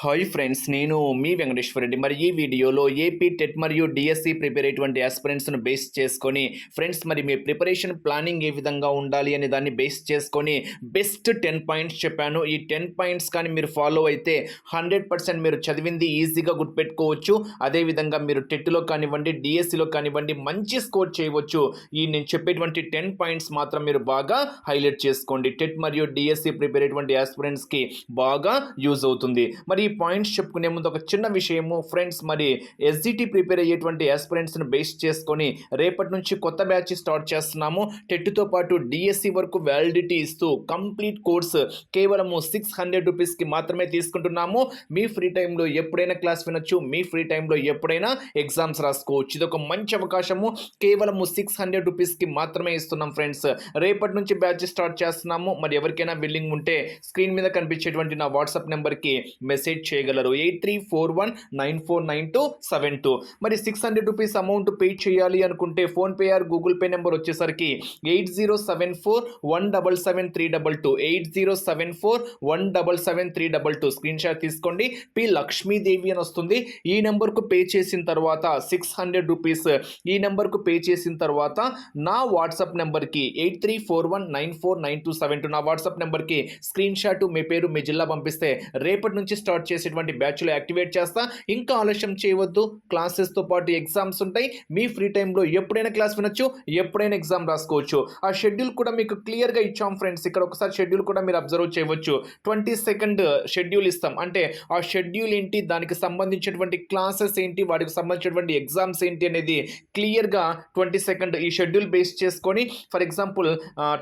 Hi friends నేను మీ వెంకటేశ్వర రెడ్డి. మరి ఈ వీడియోలో ఏపీ టెట్ మరియు డిఎస్సి ప్రిపేర్ అయ్యేటువంటి ఆస్పిరెంట్స్ను బేస్ చేసుకొని ఫ్రెండ్స్ మరి మీ ప్రిపరేషన్ ప్లానింగ్ ఏ విధంగా ఉండాలి అనే దాన్ని బేస్ చేసుకొని బెస్ట్ టెన్ పాయింట్స్ చెప్పాను. ఈ టెన్ పాయింట్స్ కానీ మీరు ఫాలో అయితే హండ్రెడ్ పర్సెంట్ మీరు చదివింది ఈజీగా గుర్తుపెట్టుకోవచ్చు. అదేవిధంగా మీరు టెట్లో కానివ్వండి డిఎస్సిలో కానివ్వండి మంచి స్కోర్ చేయవచ్చు. ఈ నేను చెప్పేటువంటి టెన్ పాయింట్స్ మాత్రం మీరు బాగా హైలైట్ చేసుకోండి. టెట్ మరియు డిఎస్సి ప్రిపేర్ అయ్యేటువంటి ఆస్పిరెంట్స్కి బాగా యూజ్ అవుతుంది. మరి పాయింట్స్ చెప్పుకునే ముందు ఒక చిన్న విషయము ఫ్రెండ్స్ మరి ఎస్జిటి ప్రిపేర్ అయ్యేటువంటి ఎస్పిరెంట్స్ను బేస్ చేసుకొని రేపటి నుంచి కొత్త బ్యాచ్ స్టార్ట్ చేస్తున్నాము. టెట్తో పాటు డిఎస్సి వరకు వ్యాలిడిటీ ఇస్తూ కంప్లీట్ కోర్స్ కేవలము సిక్స్ హండ్రెడ్ రూపీస్కి మాత్రమే తీసుకుంటున్నాము. మీ ఫ్రీ టైంలో ఎప్పుడైనా క్లాస్ వినొచ్చు మీ ఫ్రీ టైంలో ఎప్పుడైనా ఎగ్జామ్స్ రాసుకోవచ్చు. ఇది ఒక మంచి అవకాశము. కేవలము సిక్స్ హండ్రెడ్ రూపీస్కి మాత్రమే ఇస్తున్నాం ఫ్రెండ్స్ రేపటి నుంచి బ్యాచ్ స్టార్ట్ చేస్తున్నాము. మరి ఎవరికైనా బిల్లింగ్ ఉంటే స్క్రీన్ మీద కనిపించేటువంటి నా వాట్సాప్ నెంబర్కి మెసేజ్ చేయగలరు. Eight three four one nine four nine two seven two. మరి six hundred rupees amount pay చేయాలి అనుకుంటే PhonePe or Google Pay number వచ్చేసరికి eight zero seven four one double seven three double two. Eight zero seven four one double seven three double two. Screen shot తీసుకోండి. P Lakshmidevi అని వస్తుంది. ఈ నెంబర్కు pay చేసిన తర్వాత సిక్స్ హండ్రెడ్ రూపీస్ ఈ నెంబర్కు పే చేసిన తర్వాత నా వాట్సాప్ నెంబర్కి eight three four one nine four nine two seven two నా వాట్సాప్ నెంబర్కి స్క్రీన్ షాట్ మీ పేరు మీ జిల్లా పంపిస్తే రేపటి నుంచి స్టార్ట్ చేసేటువంటి బ్యాచ్లో యాక్టివేట్ చేస్తా. ఇంకా ఆలస్యం చేయవద్దు. క్లాసెస్తో పాటు ఎగ్జామ్స్ ఉంటాయి. మీ ఫ్రీ టైంలో ఎప్పుడైనా క్లాస్ వినొచ్చు ఎప్పుడైనా ఎగ్జామ్ రాసుకోవచ్చు. ఆ షెడ్యూల్ కూడా మీకు క్లియర్గా ఇచ్చాం ఫ్రెండ్స్ ఇక్కడ ఒకసారి షెడ్యూల్ కూడా మీరు అబ్జర్వ్ చేయవచ్చు. ట్వంటీ సెకండ్ షెడ్యూల్ ఇస్తాం. అంటే ఆ షెడ్యూల్ ఏంటి దానికి సంబంధించినటువంటి క్లాసెస్ ఏంటి వాటికి సంబంధించినటువంటి ఎగ్జామ్స్ ఏంటి అనేది క్లియర్గా ట్వంటీ సెకండ్ ఈ షెడ్యూల్ బేస్ చేసుకొని ఫర్ ఎగ్జాంపుల్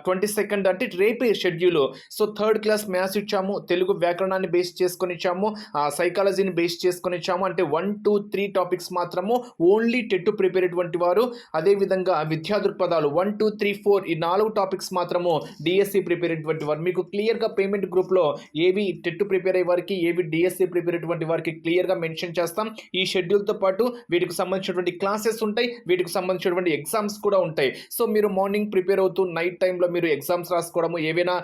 ట్వంటీ సెకండ్ అంటే రేపే schedule so third class maths ఇచ్చాము తెలుగు వ్యాకరణాన్ని బేస్ చేసుకొని ఇచ్చాము సైకాలజీని బేస్ చేసుకొని ఇచ్చాము అంటే వన్ టూ త్రీ టాపిక్స్ మాత్రము ఓన్లీ టెట్ ప్రిపేర్ అటువంటి వారు అదేవిధంగా విద్యా దృక్పథాలు వన్ టూ త్రీ ఫోర్ ఈ నాలుగు టాపిక్స్ మాత్రము డిఎస్సి ప్రిపేర్ అటువంటి వారు. మీకు క్లియర్గా పేమెంట్ గ్రూప్లో ఏవి టెట్ ప్రిపేర్ అయ్యే వారికి ఏవి డిఎస్సి ప్రిపేర్ అటువంటి వారికి క్లియర్గా మెన్షన్ చేస్తాం. ఈ షెడ్యూల్తో పాటు వీటికి సంబంధించినటువంటి క్లాసెస్ ఉంటాయి. వీటికి సంబంధించినటువంటి ఎగ్జామ్స్ కూడా ఉంటాయి. సో మీరు మార్నింగ్ ప్రిపేర్ అవుతూ నైట్ టైంలో మీరు ఎగ్జామ్స్ రాసుకోవడము ఏవైనా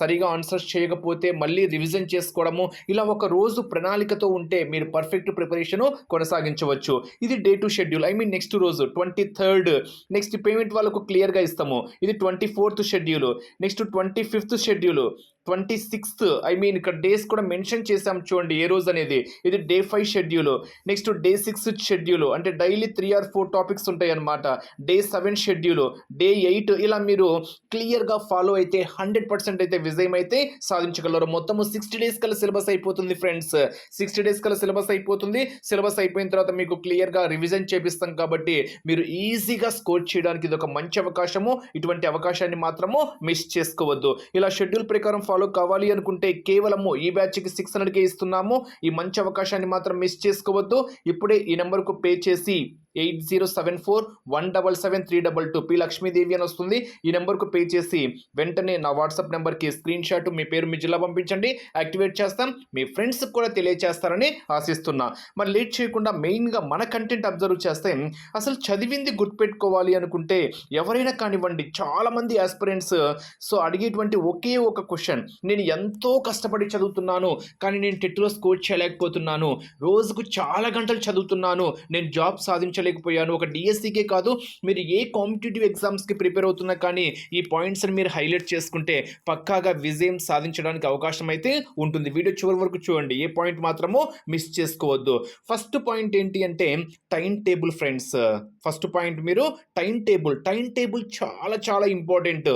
సరిగా ఆన్సర్స్ చేయకపోతే మళ్ళీ రివిజన్ చేసుకోవడము ఇలా ఒక రోజు రోజు ప్రణాళికతో ఉంటే మీరు పర్ఫెక్ట్ ప్రిపరేషన్ కొనసాగించవచ్చు. ఇది day two schedule I mean next రోజు ట్వంటీ థర్డ్ నెక్స్ట్ పేమెంట్ వాళ్ళకు క్లియర్గా ఇస్తాము. ఇది twenty fourth schedule next twenty fifth schedule twenty sixth I mean ఇక్కడ డేస్ కూడా మెన్షన్ చేసాం చూడండి ఏ రోజు అనేది. ఇది day five schedule next day six schedule అంటే daily three or four topics ఉంటాయి అనమాట day seven schedule day eight ఇలా మీరు క్లియర్గా ఫాలో అయితే హండ్రెడ్ పర్సెంట్ అయితే విజయం అయితే సాధించగలరు. మొత్తము సిక్స్టీ డేస్ కల్లా సిలబస్ అయిపోతుంది ఫ్రెండ్స్ సిక్స్టీ డేస్ కల్లా సిలబస్ అయిపోతుంది. సిలబస్ అయిపోయిన తర్వాత మీకు క్లియర్గా రివిజన్ చేపిస్తాం కాబట్టి మీరు ఈజీగా స్కోర్ చేయడానికి ఇది ఒక మంచి అవకాశము. ఇటువంటి అవకాశాన్ని మాత్రము మిస్ చేసుకోవద్దు. ఇలా షెడ్యూల్ ప్రకారం ఫాలో కావాలి అనుకుంటే కేవలము ఈ బ్యాచ్కి సిక్స్ హండ్రెడ్కే ఇస్తున్నాము. ఈ మంచి అవకాశాన్ని మాత్రం మిస్ చేసుకోవద్దు. ఇప్పుడే ఈ నెంబర్కు పే చేసి eight zero seven four one double seven three double two P Lakshmidevi అని వస్తుంది. ఈ నెంబర్కు పే చేసి వెంటనే నా వాట్సాప్ నెంబర్కి స్క్రీన్ షాట్ మీ పేరు మీ జిల్లా పంపించండి. యాక్టివేట్ చేస్తాం. మీ ఫ్రెండ్స్కి కూడా తెలియచేస్తారని ఆశిస్తున్నా. మరి లేట్ చేయకుండా మెయిన్గా మన కంటెంట్ అబ్జర్వ్ చేస్తే అసలు చదివింది గుర్తుపెట్టుకోవాలి అనుకుంటే ఎవరైనా కానివ్వండి చాలామంది ఆస్పిరెంట్స్ సో అడిగేటువంటి ఒకే ఒక క్వశ్చన్ నేను ఎంతో కష్టపడి చదువుతున్నాను కానీ నేను టెట్లో స్కోర్ చేయలేకపోతున్నాను రోజుకు చాలా గంటలు చదువుతున్నాను నేను జాబ్ సాధించలేకపోయాను ఒక డిఎస్సికే కాదు మీరు ఏ కాంపిటేటివ్ ఎగ్జామ్స్కి ప్రిపేర్ అవుతున్నా కానీ ఈ పాయింట్స్ని మీరు హైలైట్ చేసుకుంటే పక్కాగా విజయం సాధించడానికి అవకాశం అయితే ఉంటుంది. వీడియో చివరి వరకు చూడండి. ఏ పాయింట్ మాత్రమో మిస్ చేసుకోవద్దు. ఫస్ట్ పాయింట్ ఏంటి అంటే time table friends. First point మీరు టైం టేబుల్. టైం టేబుల్ చాలా చాలా ఇంపార్టెంట్.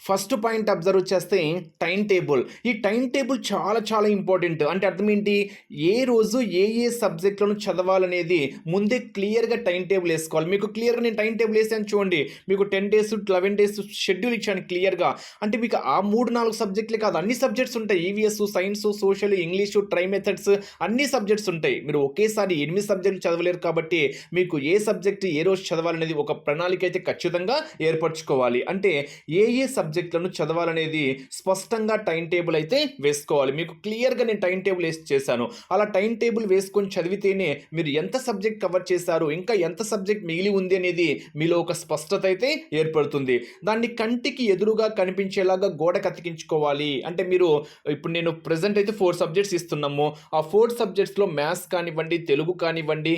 ఫస్ట్ పాయింట్ అబ్జర్వ్ చేస్తే టైం టేబుల్. ఈ టైం టేబుల్ చాలా చాలా ఇంపార్టెంట్. అంటే అర్థం ఏంటి? ఏ రోజు ఏ ఏ సబ్జెక్టులను చదవాలనేది ముందే క్లియర్గా టైం టేబుల్ వేసుకోవాలి. మీకు క్లియర్గా నేను టైం టేబుల్ వేసాను చూడండి. మీకు ten days eleven days schedule ఇచ్చాను క్లియర్గా. అంటే మీకు ఆ మూడు నాలుగు సబ్జెక్టులే కాదు అన్ని సబ్జెక్ట్స్ ఉంటాయి. EVS science social English tri methods అన్ని సబ్జెక్ట్స్ ఉంటాయి. మీరు ఒకేసారి ఎనిమిది సబ్జెక్టులు చదవలేరు కాబట్టి మీకు ఏ సబ్జెక్ట్ ఏ రోజు చదవాలనేది ఒక ప్రణాళిక అయితే ఖచ్చితంగా ఏర్పరచుకోవాలి. అంటే ఏ ఏ సబ్జెక్టులను చదవాలనేది స్పష్టంగా టైం టేబుల్ అయితే వేసుకోవాలి. మీకు క్లియర్గా నేను టైం టేబుల్ వేసి చేశాను. అలా టైం టేబుల్ వేసుకొని చదివితేనే మీరు ఎంత సబ్జెక్ట్ కవర్ చేశారు ఇంకా ఎంత సబ్జెక్ట్ మిగిలి ఉంది అనేది మీలో ఒక స్పష్టత అయితే ఏర్పడుతుంది. దాన్ని కంటికి ఎదురుగా కనిపించేలాగా గోడ కతికించుకోవాలి అంటే మీరు ఇప్పుడు నేను ప్రజెంట్ అయితే ఫోర్ సబ్జెక్ట్స్ ఇస్తున్నాము. ఆ ఫోర్ సబ్జెక్ట్స్లో మ్యాథ్స్ కానివ్వండి తెలుగు కానివ్వండి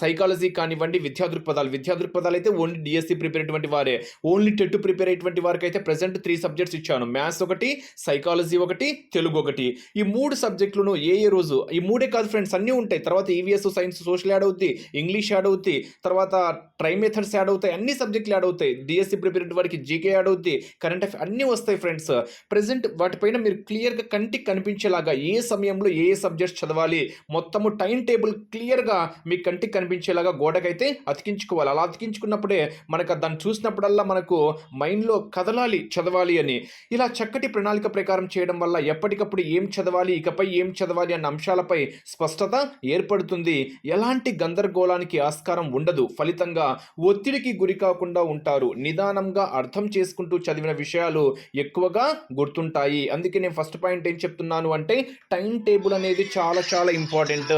సైకాలజీ కానివ్వండి విద్యా దృక్పథాలు విద్యా దృక్పథాలు అయితే ఓన్లీ డిఎస్సి ప్రిపేర్ అయ్యేటువంటి వారే. ఓన్లీ టెట్ ప్రిపేర్ అటువంటి వారికి అయితే ప్రజెంట్ త్రీ సబ్జెక్ట్స్ ఇచ్చాను. మ్యాథ్స్ ఒకటి సైకాలజీ ఒకటి తెలుగు ఒకటి. ఈ మూడు సబ్జెక్టులను ఏ ఏ రోజు ఈ మూడే కాదు ఫ్రెండ్స్ అన్నీ ఉంటాయి. తర్వాత ఈవీఎస్ సైన్స్ సోషల్ యాడ్ అవుతాయి ఇంగ్లీష్ యాడ్ అవుతాయి తర్వాత ట్రై మెథడ్స్ యాడ్ అవుతాయి అన్ని సబ్జెక్టులు యాడ్ అవుతాయి. డిఎస్సి ప్రిపేర్ వారికి జీకే యాడ్ అవుతాయి కరెంట్ అఫేర్ అన్నీ వస్తాయి ఫ్రెండ్స్ ప్రజెంట్ వాటిపైన మీరు క్లియర్గా కంటికి కనిపించేలాగా ఏ సమయంలో ఏ ఏ సబ్జెక్ట్స్ చదవాలి మొత్తము టైం టేబుల్ క్లియర్గా మీ కంటికి కనిపించేలాగా గోడకైతే అతికించుకోవాలి. అలా అతికించుకున్నప్పుడే మనకు దాన్ని చూసినప్పుడల్లా మనకు మైండ్లో కదలాలి. చదవాలి అని. ఇలా చక్కటి ప్రణాళిక ప్రకారం చేయడం వల్ల ఎప్పటికప్పుడు ఏం చదవాలి ఇకపై ఏం చదవాలి అన్న అంశాలపై స్పష్టత ఏర్పడుతుంది. ఎలాంటి గందరగోళానికి ఆస్కారం ఉండదు. ఫలితంగా ఒత్తిడికి గురి కాకుండా ఉంటారు. నిదానంగా అర్థం చేసుకుంటూ చదివిన విషయాలు ఎక్కువగా గుర్తుంటాయి. అందుకే నేను ఫస్ట్ పాయింట్ ఏం చెప్తున్నాను అంటే టైం టేబుల్ అనేది చాలా చాలా ఇంపార్టెంట్.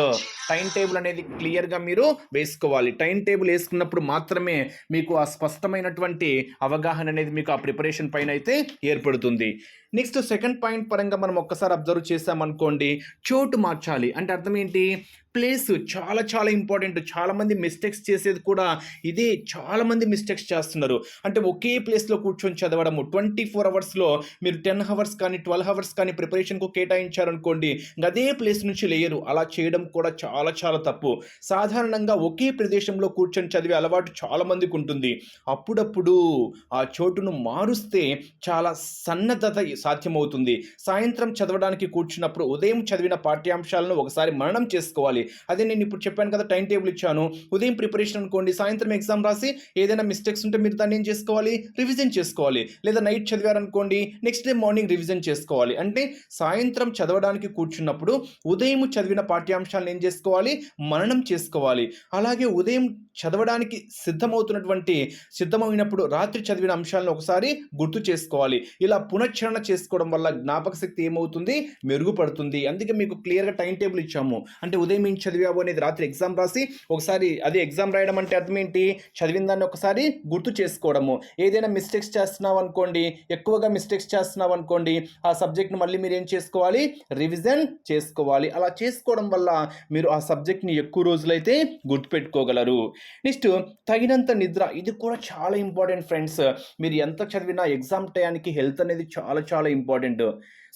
టైం టేబుల్ అనేది క్లియర్గా మీరు వేసుకోవాలి. టైం టేబుల్ వేసుకున్నప్పుడు మాత్రమే మీకు ఆ స్పష్టమైనటువంటి అవగాహన అనేది మీకు ఆ ప్రిపరేషన్ పైన అయితే ఏర్పడుతుంది. నెక్స్ట్ సెకండ్ పాయింట్ పరంగా మనం ఒక్కసారి అబ్జర్వ్ చేసామనుకోండి చోటు మార్చాలి. అంటే అర్థం ఏంటి? ప్లేస్ చాలా చాలా ఇంపార్టెంట్. చాలామంది మిస్టేక్స్ చేసేది కూడా ఇదే. చాలామంది మిస్టేక్స్ చేస్తున్నారు. అంటే ఒకే ప్లేస్లో కూర్చొని చదవడము ట్వంటీ ఫోర్ అవర్స్లో మీరు టెన్ అవర్స్ కానీ ట్వెల్వ్ అవర్స్ కానీ ప్రిపరేషన్కు కేటాయించారనుకోండి అదే ప్లేస్ నుంచి లేయరు. అలా చేయడం కూడా చాలా చాలా తప్పు. సాధారణంగా ఒకే ప్రదేశంలో కూర్చొని చదివే అలవాటు చాలా మందికి ఉంటుంది. అప్పుడప్పుడు ఆ చోటును మారుస్తే చాలా సన్నద్ధత సాధ్యమవుతుంది. సాయంత్రం చదవడానికి కూర్చున్నప్పుడు ఉదయం చదివిన పాఠ్యాంశాలను ఒకసారి మరణం చేసుకోవాలి. అదే నేను ఇప్పుడు చెప్పాను కదా టైం టేబుల్ ఇచ్చాను. ఉదయం ప్రిపరేషన్ అనుకోండి సాయంత్రం ఎగ్జామ్ రాసి ఏదైనా మిస్టేక్స్ ఉంటే మీరు దాన్ని ఏం చేసుకోవాలి? రివిజన్ చేసుకోవాలి. లేదా నైట్ చదివారనుకోండి నెక్స్ట్ డే మార్నింగ్ రివిజన్ చేసుకోవాలి. అంటే సాయంత్రం చదవడానికి కూర్చున్నప్పుడు ఉదయం చదివిన పాఠ్యాంశాలను ఏం చేసుకోవాలి? మననం చేసుకోవాలి. అలాగే ఉదయం చదవడానికి సిద్ధమవుతున్నటువంటి సిద్ధమైనప్పుడు రాత్రి చదివిన అంశాలను ఒకసారి గుర్తు చేసుకోవాలి. ఇలా పునశ్చరణ చేసుకోవడం వల్ల జ్ఞాపక శక్తి ఏమవుతుంది? మెరుగుపడుతుంది. అందుకే మీకు క్లియర్గా టైం టేబుల్ ఇచ్చాము. అంటే ఉదయం ఏం చదివావు అనేది రాత్రి ఎగ్జామ్ రాసి ఒకసారి అదే ఎగ్జామ్ రాయడం అంటే అర్థం ఏంటి? చదివిన దాన్ని ఒకసారి గుర్తు చేసుకోవడము. ఏదైనా మిస్టేక్స్ చేస్తున్నావు అనుకోండి ఎక్కువగా మిస్టేక్స్ చేస్తున్నావు అనుకోండి ఆ సబ్జెక్ట్ని మళ్ళీ మీరు ఏం చేసుకోవాలి? రివిజన్ చేసుకోవాలి. అలా చేసుకోవడం వల్ల మీరు ఆ సబ్జెక్ట్ని ఎక్కువ రోజులైతే గుర్తుపెట్టుకోగలరు. నెక్స్ట్ తగినంత నిద్ర. ఇది కూడా చాలా ఇంపార్టెంట్ ఫ్రెండ్స్ మీరు ఎంత చదివినా ఎగ్జామ్ ఎగ్జామ్ టయానికి హెల్త్ అనేది చాలా చాలా ఇంపార్టెంట్.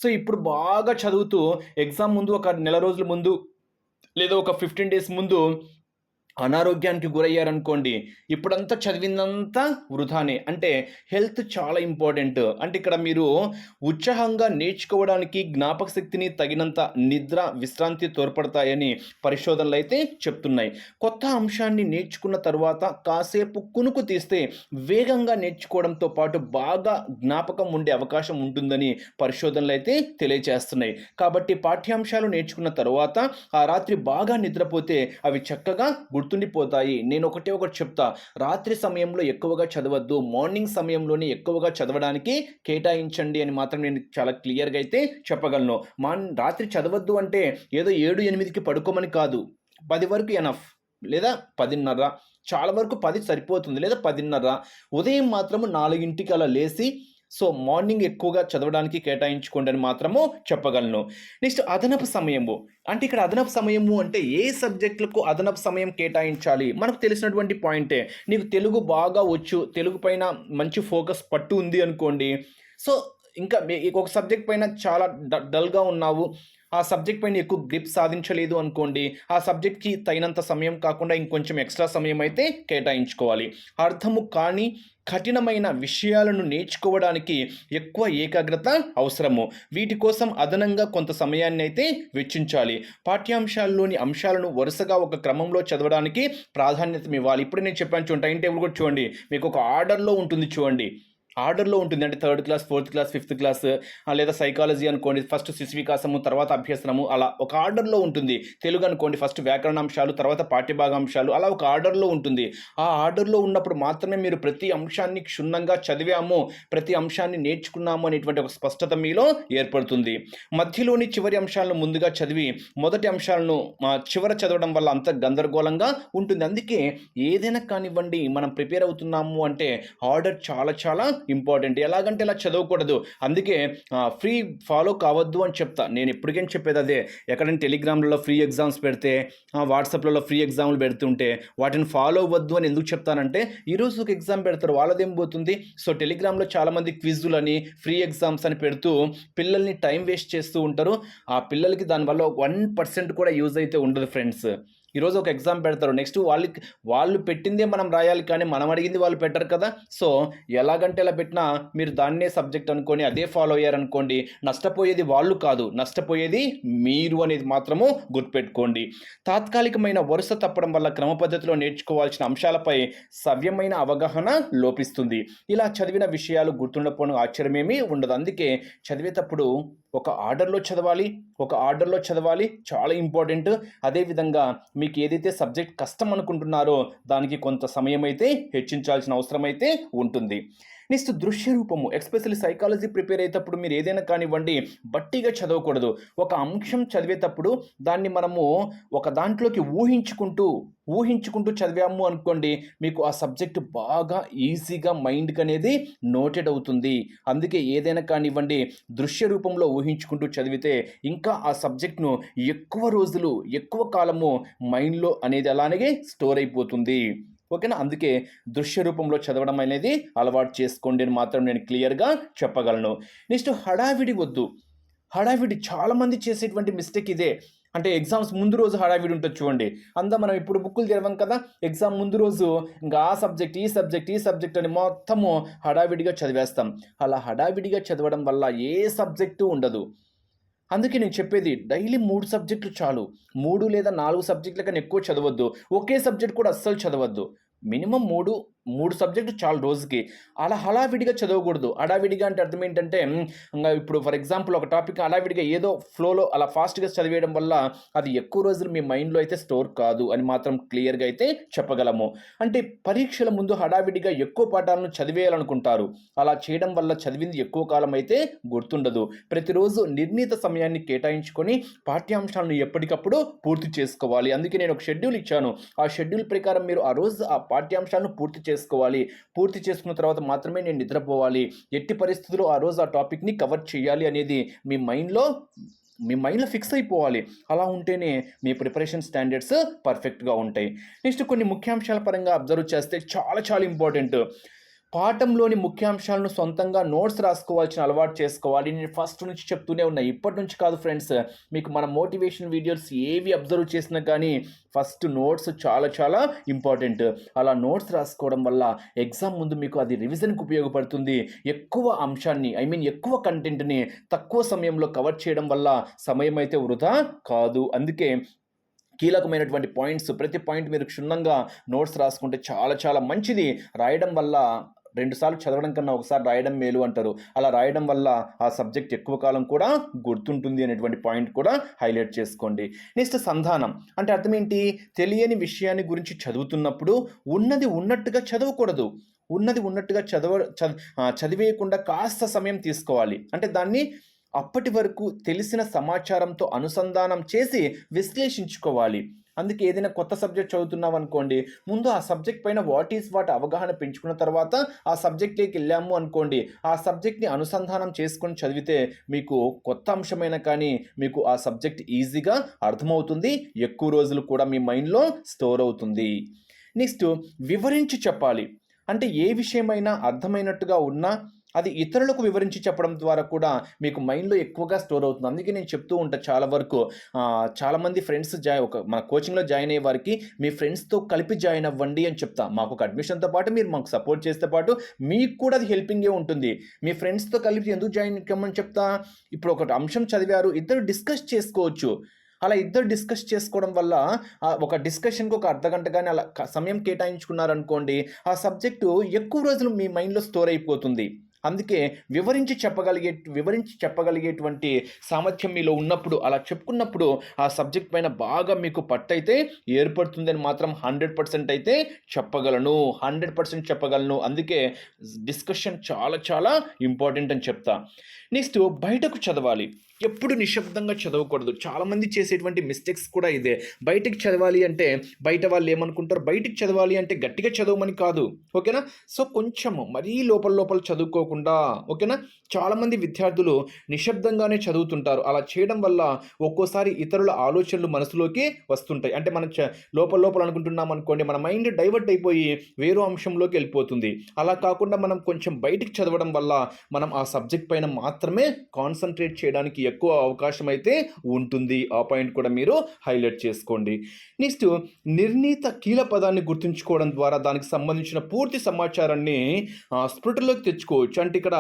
సో ఇప్పుడు బాగా చదువుతూ ఎగ్జామ్ ముందు ఒక నెల రోజుల ముందు లేదా ఒక ఫిఫ్టీన్ డేస్ ముందు అనారోగ్యానికి గురయ్యారనుకోండి ఇప్పుడంతా చదివిందంతా వృధానే. అంటే హెల్త్ చాలా ఇంపార్టెంట్. అంటే ఇక్కడ మీరు ఉత్సాహంగా నేర్చుకోవడానికి జ్ఞాపక శక్తిని తగినంత నిద్ర విశ్రాంతి తోడ్పడతాయని పరిశోధనలు అయితే చెప్తున్నాయి. కొత్త అంశాన్ని నేర్చుకున్న తర్వాత కాసేపు కునుకు తీస్తే వేగంగా నేర్చుకోవడంతో పాటు బాగా జ్ఞాపకం ఉండే అవకాశం ఉంటుందని పరిశోధనలు అయితే తెలియజేస్తున్నాయి కాబట్టి పాఠ్యాంశాలు నేర్చుకున్న తర్వాత ఆ రాత్రి బాగా నిద్రపోతే అవి చక్కగా గుర్తుండిపోతాయి. నేను ఒకటే ఒకటి చెప్తా. రాత్రి సమయంలో ఎక్కువగా చదవద్దు. మార్నింగ్ సమయంలోనే ఎక్కువగా చదవడానికి కేటాయించండి అని మాత్రం నేను చాలా క్లియర్గా అయితే చెప్పగలను. మా రాత్రి చదవద్దు అంటే ఏదో ఏడు ఎనిమిదికి పడుకోమని కాదు. పది వరకు ఎనఫ్. లేదా పదిన్నర. చాలా వరకు పది సరిపోతుంది. లేదా పదిన్నర. ఉదయం మాత్రము నాలుగింటికి అలా లేచి సో మార్నింగ్ ఎక్కువగా చదవడానికి కేటాయించుకోండి అని మాత్రము చెప్పగలను. నెక్స్ట్ అదనపు సమయము. అంటే ఇక్కడ అదనపు సమయము అంటే ఏ సబ్జెక్టులకు అదనపు సమయం కేటాయించాలి? మనకు తెలిసినటువంటి పాయింటే నీకు తెలుగు బాగా వచ్చు తెలుగు పైన మంచి ఫోకస్ పట్టు ఉంది అనుకోండి. సో ఇంకా ఒక సబ్జెక్ట్ పైన చాలా డల్గా ఉన్నావు. ఆ సబ్జెక్ట్ పైన ఎక్కువ గ్రిప్ సాధించలేదు అనుకోండి ఆ సబ్జెక్ట్కి తగినంత సమయం కాకుండా ఇంకొంచెం ఎక్స్ట్రా సమయం అయితే కేటాయించుకోవాలి. అర్థము కాని కఠినమైన విషయాలను నేర్చుకోవడానికి ఎక్కువ ఏకాగ్రత అవసరము. వీటి కోసం అదనంగా కొంత సమయాన్ని అయితే వెచ్చించాలి. పాఠ్యాంశాల్లోని అంశాలను వరుసగా ఒక క్రమంలో చదవడానికి ప్రాధాన్యత ఇవ్వాలి ఇప్పుడు నేను చెప్పాను చూడండి టైం టేబుల్ కూడా చూడండి. మీకు ఒక ఆర్డర్లో ఉంటుంది చూడండి. ఆర్డర్లో ఉంటుంది. అంటే third class fourth class fifth class లేదా సైకాలజీ అనుకోండి ఫస్ట్ శిశువికాసము తర్వాత అభ్యసనము అలా ఒక ఆర్డర్లో ఉంటుంది. తెలుగు అనుకోండి ఫస్ట్ వ్యాకరణాంశాలు తర్వాత పాఠ్యభాగాంశాలు అలా ఒక ఆర్డర్లో ఉంటుంది. ఆ ఆర్డర్లో ఉన్నప్పుడు మాత్రమే మీరు ప్రతి అంశాన్ని క్షుణ్ణంగా చదివాము ప్రతి అంశాన్ని నేర్చుకున్నాము అనేటువంటి ఒక స్పష్టత మీలో ఏర్పడుతుంది. మధ్యలోని చివరి అంశాలను ముందుగా చదివి మొదటి అంశాలను చివర చదవడం వల్ల అంత గందరగోళంగా ఉంటుంది. అందుకే ఏదైనా కానివ్వండి మనం ప్రిపేర్ అవుతున్నాము అంటే ఆర్డర్ చాలా చాలా ఇంపార్టెంట్. ఎలాగంటే ఇలా చదవకూడదు. అందుకే ఫ్రీ ఫాలో కావద్దు అని చెప్తా. నేను ఎప్పటికైనా చెప్పేది అదే. ఎక్కడైనా టెలిగ్రామ్లలో ఫ్రీ ఎగ్జామ్స్ పెడితే వాట్సాప్లలో ఫ్రీ ఎగ్జామ్లు పెడుతుంటే వాటిని ఫాలో అవ్వద్దు అని ఎందుకు చెప్తానంటే ఈరోజు ఒక ఎగ్జామ్ పెడతారు. వాళ్ళదేం పోతుంది? సో టెలిగ్రామ్లో చాలామంది క్విజులని ఫ్రీ ఎగ్జామ్స్ అని పెడుతూ పిల్లల్ని టైం వేస్ట్ చేస్తూ ఉంటారు. ఆ పిల్లలకి దానివల్ల వన్ పర్సెంట్ కూడా యూజ్ అయితే ఉండదు ఫ్రెండ్స్. ఈరోజు ఒక ఎగ్జామ్ పెడతారు. నెక్స్ట్ వాళ్ళకి వాళ్ళు పెట్టిందే మనం రాయాలి కానీ మనం అడిగింది వాళ్ళు పెట్టరు కదా. సో ఎలాగంటే ఎలా పెట్టినా మీరు దాన్నే సబ్జెక్ట్ అనుకొని అదే ఫాలో అయ్యారనుకోండి నష్టపోయేది వాళ్ళు కాదు. నష్టపోయేది మీరు అనేది మాత్రము గుర్తుపెట్టుకోండి. తాత్కాలికమైన వరుస తప్పడం వల్ల క్రమ పద్ధతిలో నేర్చుకోవాల్సిన అంశాలపై సవ్యమైన అవగాహన లోపిస్తుంది. ఇలా చదివిన విషయాలు గుర్తుండకపోవడం ఆశ్చర్యమేమీ ఉండదు. అందుకే చదివేటప్పుడు ఒక ఆర్డర్లో చదవాలి ఒక ఆర్డర్లో చదవాలి చాలా ఇంపార్టెంట్ అదేవిధంగా మీకు ఏదైతే సబ్జెక్ట్ కష్టం అనుకుంటున్నారో దానికి కొంత సమయం అయితే హెచ్చించాల్సిన అవసరం అయితే ఉంటుంది. నెక్స్ట్ దృశ్య రూపము ఎక్స్పెషల్లీ సైకాలజీ ప్రిపేర్ అయ్యేటప్పుడు మీరు ఏదైనా కానివ్వండి బట్టిగా చదవకూడదు. ఒక అంశం చదివేటప్పుడు దాన్ని మనము ఒక దాంట్లోకి ఊహించుకుంటూ ఊహించుకుంటూ చదివాము అనుకోండి మీకు ఆ సబ్జెక్ట్ బాగా ఈజీగా మైండ్కి అనేది నోటెడ్ అవుతుంది. అందుకే ఏదైనా కానివ్వండి దృశ్య రూపంలో ఊహించుకుంటూ చదివితే ఇంకా ఆ సబ్జెక్ట్ను ఎక్కువ రోజులు ఎక్కువ కాలము మైండ్లో అనేది అలానే స్టోర్ అయిపోతుంది. ఓకేనా? అందుకే దృశ్య రూపంలో చదవడం అనేది అలవాటు చేసుకోండి అని మాత్రం నేను క్లియర్గా చెప్పగలను. నెక్స్ట్ హడావిడి వద్దు. హడావిడి చాలామంది చేసేటువంటి మిస్టేక్ ఇదే. అంటే ఎగ్జామ్స్ ముందు రోజు హడావిడి ఉంటుంది చూడండి. అంతా మనం ఇప్పుడు బుక్కులు తెరవం కదా? ఎగ్జామ్ ముందు రోజు ఇంకా ఆ సబ్జెక్ట్ ఈ సబ్జెక్ట్ ఈ సబ్జెక్ట్ అని మొత్తము హడావిడిగా చదివేస్తాం. అలా హడావిడిగా చదవడం వల్ల ఏ సబ్జెక్టు ఉండదు. అందుకే నేను చెప్పేది డైలీ మూడు సబ్జెక్టులు చాలు. మూడు లేదా నాలుగు సబ్జెక్టుల కన్నా ఎక్కువ చదవద్దు. ఒకే సబ్జెక్ట్ కూడా అస్సలు చదవద్దు. మినిమం మూడు మూడు సబ్జెక్టు చాలా రోజుకి. అలా హడావిడిగా చదవకూడదు. హడావిడిగా అంటే అర్థం ఏంటంటే ఇంకా ఇప్పుడు ఫర్ ఎగ్జాంపుల్ ఒక టాపిక్ హడావిడిగా ఏదో ఫ్లోలో అలా ఫాస్ట్గా చదివేయడం వల్ల అది ఎక్కువ రోజులు మీ మైండ్లో అయితే స్టోర్ కాదు అని మాత్రం క్లియర్గా అయితే చెప్పగలము. అంటే పరీక్షల ముందు హడావిడిగా ఎక్కువ పాఠాలను చదివేయాలనుకుంటారు. అలా చేయడం వల్ల చదివింది ఎక్కువ కాలం అయితే గుర్తుండదు. ప్రతిరోజు నిర్ణీత సమయాన్ని కేటాయించుకొని పాఠ్యాంశాలను ఎప్పటికప్పుడు పూర్తి చేసుకోవాలి. అందుకే నేను ఒక షెడ్యూల్ ఇచ్చాను. ఆ షెడ్యూల్ ప్రకారం మీరు ఆ రోజు ఆ పాఠ్యాంశాలను పూర్తి చేసుకోవాలి. పూర్తి చేసుకున్న తర్వాత మాత్రమే నేను నిద్రపోవాలి. ఎట్టి పరిస్థితుల్లో ఆ రోజు ఆ టాపిక్ని కవర్ చేయాలి అనేది మీ మైండ్లో మీ మైండ్లో ఫిక్స్ అయిపోవాలి. అలా ఉంటేనే మీ ప్రిపరేషన్ స్టాండర్డ్స్ పర్ఫెక్ట్గా ఉంటాయి. నెక్స్ట్ కొన్ని ముఖ్యాంశాల పరంగా అబ్జర్వ్ చేస్తే చాలా చాలా ఇంపార్టెంట్. పాఠంలోని ముఖ్యాంశాలను సొంతంగా నోట్స్ రాసుకోవాల్సిన అలవాటు చేసుకోవాలి. నేను ఫస్ట్ నుంచి చెప్తూనే ఉన్నా. ఇప్పటి నుంచి కాదు ఫ్రెండ్స్ మీకు మన మోటివేషన్ వీడియోస్ ఏవి అబ్జర్వ్ చేసినా కానీ ఫస్ట్ నోట్స్ చాలా చాలా ఇంపార్టెంట్. అలా నోట్స్ రాసుకోవడం వల్ల ఎగ్జామ్ ముందు మీకు అది రివిజన్కి ఉపయోగపడుతుంది. ఎక్కువ అంశాన్ని ఐ మీన్ ఎక్కువ కంటెంట్ని తక్కువ సమయంలో కవర్ చేయడం వల్ల సమయం అయితే వృధా కాదు. అందుకే కీలకమైనటువంటి పాయింట్స్ ప్రతి పాయింట్ మీరు క్షుణ్ణంగా నోట్స్ రాసుకుంటే చాలా చాలా మంచిది. రాయడం వల్ల రెండుసార్లు చదవడం కన్నా ఒకసారి రాయడం మేలు అంటారు. అలా రాయడం వల్ల ఆ సబ్జెక్ట్ ఎక్కువ కాలం కూడా గుర్తుంటుంది అనేటువంటి పాయింట్ కూడా హైలైట్ చేసుకోండి. నెక్స్ట్ సంధానం. అంటే అర్థం ఏంటి? తెలియని విషయాన్ని గురించి చదువుతున్నప్పుడు ఉన్నది ఉన్నట్టుగా చదవకూడదు. ఉన్నది ఉన్నట్టుగా చదవ చదివేయకుండా కాస్త సమయం తీసుకోవాలి. అంటే దాన్ని అప్పటి వరకు తెలిసిన సమాచారంతో అనుసంధానం చేసి విశ్లేషించుకోవాలి. అందుకే ఏదైనా కొత్త సబ్జెక్ట్ చదువుతున్నాం అనుకోండి ముందు ఆ సబ్జెక్ట్ పైన వాట్ ఈస్ వాట్ అవగాహన పెంచుకున్న తర్వాత ఆ సబ్జెక్ట్లోకి వెళ్ళాము అనుకోండి ఆ సబ్జెక్ట్ని అనుసంధానం చేసుకొని చదివితే మీకు కొత్త అంశమైనా కానీ మీకు ఆ సబ్జెక్ట్ ఈజీగా అర్థమవుతుంది ఎక్కువ రోజులు కూడా మీ మైండ్లో స్టోర్ అవుతుంది. నెక్స్ట్ వివరించి చెప్పాలి. అంటే ఏ విషయమైనా అర్థమైనట్టుగా ఉన్నా అది ఇతరులకు వివరించి చెప్పడం ద్వారా కూడా మీకు మైండ్లో ఎక్కువగా స్టోర్ అవుతుంది. అందుకే నేను చెప్తూ ఉంటా చాలా వరకు. చాలామంది ఫ్రెండ్స్ జాయిన్ ఒక మన కోచింగ్లో జాయిన్ అయ్యే వారికి మీ ఫ్రెండ్స్తో కలిపి జాయిన్ అవ్వండి అని చెప్తా. మాకు ఒక అడ్మిషన్తో పాటు మీరు మాకు సపోర్ట్ చేస్తే పాటు మీకు కూడా అది హెల్పింగే ఉంటుంది. మీ ఫ్రెండ్స్తో కలిపి ఎందుకు జాయిన్ కమ్మని చెప్తా? ఇప్పుడు ఒక అంశం చదివారు. ఇద్దరు డిస్కస్ చేసుకోవచ్చు. అలా ఇద్దరు డిస్కస్ చేసుకోవడం వల్ల ఒక డిస్కషన్కి ఒక అర్ధ గంట కానీ అలా సమయం కేటాయించుకున్నారనుకోండి ఆ సబ్జెక్టు ఎక్కువ రోజులు మీ మైండ్లో స్టోర్ అయిపోతుంది. అందుకే వివరించి చెప్పగలిగే వివరించి చెప్పగలిగేటువంటి సామర్థ్యం మీలో ఉన్నప్పుడు అలా చెప్పుకున్నప్పుడు ఆ సబ్జెక్ట్ పైన బాగా మీకు పట్టయితే ఏర్పడుతుందని మాత్రం హండ్రెడ్ పర్సెంట్ అయితే చెప్పగలను. హండ్రెడ్ పర్సెంట్ చెప్పగలను. అందుకే డిస్కషన్ చాలా చాలా ఇంపార్టెంట్ అని చెప్తా. నెక్స్ట్ బయటకు చదవాలి. ఎప్పుడు నిశ్శబ్దంగా చదవకూడదు. చాలామంది చేసేటువంటి మిస్టేక్స్ కూడా ఇదే. బయటికి చదవాలి అంటే బయట వాళ్ళు ఏమనుకుంటారు? బయటికి చదవాలి అంటే గట్టిగా చదవమని కాదు. ఓకేనా? సో కొంచెం మరీ లోపల లోపల చదువుకోకుండా ఓకేనా? చాలామంది విద్యార్థులు నిశ్శబ్దంగానే చదువుతుంటారు. అలా చేయడం వల్ల ఒక్కోసారి ఇతరుల ఆలోచనలు మనసులోకి వస్తుంటాయి. అంటే మనం చ- లోపల లోపల అనుకుంటున్నాం అనుకోండి మన మైండ్ డైవర్ట్ అయిపోయి వేరే అంశంలోకి వెళ్ళిపోతుంది. అలా కాకుండా మనం కొంచెం బయటికి చదవడం వల్ల మనం ఆ సబ్జెక్ట్ పైన మాత్రమే కాన్సన్ట్రేట్ చేయడానికి ఎక్కువ అవకాశం అయితే ఉంటుంది. ఆ పాయింట్ కూడా మీరు హైలైట్ చేసుకోండి. నెక్స్ట్ నిర్ణీత కీల పదాన్ని గుర్తుంచుకోవడం ద్వారా దానికి సంబంధించిన పూర్తి సమాచారాన్ని ఆ, స్ఫుటలోకి తెచ్చుకోవచ్చు. అంటే ఇక్కడ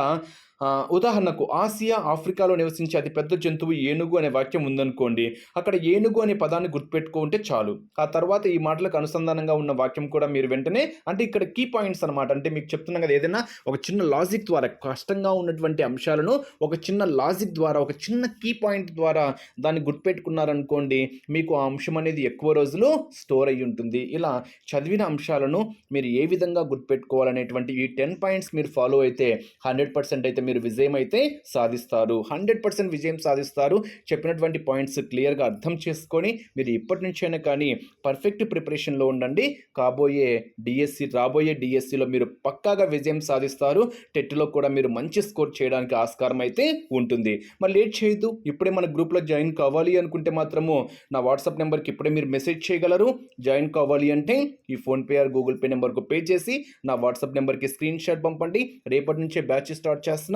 ఉదాహరణకు ఆసియా ఆఫ్రికాలో నివసించే అతిపెద్ద జంతువు ఏనుగు అనే వాక్యం ఉందనుకోండి. అక్కడ ఏనుగు అనే పదాన్ని గుర్తుపెట్టుకుంటే చాలు. ఆ తర్వాత ఈ మాటలకు అనుసంధానంగా ఉన్న వాక్యం కూడా మీరు వెంటనే అంటే ఇక్కడ కీ పాయింట్స్ అనమాట అంటే మీకు చెప్తున్నాం కదా ఏదైనా ఒక చిన్న లాజిక్ ద్వారా కష్టంగా ఉన్నటువంటి అంశాలను ఒక చిన్న లాజిక్ ద్వారా ఒక చిన్న కీ పాయింట్ ద్వారా దాన్ని గుర్తుపెట్టుకున్నారనుకోండి మీకు ఆ అంశం అనేది ఎక్కువ రోజులు స్టోర్ అయ్యి ఉంటుంది. ఇలా చదివిన అంశాలను మీరు ఏ విధంగా గుర్తుపెట్టుకోవాలనేటువంటి ఈ టెన్ పాయింట్స్ మీరు ఫాలో అయితే హండ్రెడ్ పర్సెంట్ అయితే మీరు విజయం అయితే సాధిస్తారు. హండ్రెడ్ పర్సెంట్ విజయం సాధిస్తారు. చెప్పినటువంటి పాయింట్స్ క్లియర్గా అర్థం చేసుకొని మీరు ఇప్పటి నుంచైనా కానీ పర్ఫెక్ట్ ప్రిపరేషన్లో ఉండండి. కాబోయే డిఎస్సి రాబోయే డిఎస్సిలో మీరు పక్కాగా విజయం సాధిస్తారు. టెట్లో కూడా మీరు మంచి స్కోర్ చేయడానికి ఆస్కారం అయితే ఉంటుంది. మరి లేట్ చేయొద్దు. ఇప్పుడే మన గ్రూప్లో జాయిన్ కావాలి అనుకుంటే మాత్రము నా వాట్సాప్ నెంబర్కి ఇప్పుడే మీరు మెసేజ్ చేయగలరు. జాయిన్ కావాలి అంటే ఈ ఫోన్పే ఆర్ గూగుల్ పే నెంబర్కు పే చేసి నా వాట్సాప్ నెంబర్కి స్క్రీన్ షాట్ పంపండి. రేపటి నుంచే బ్యాచ్ స్టార్ట్ చేస్తున్నాం.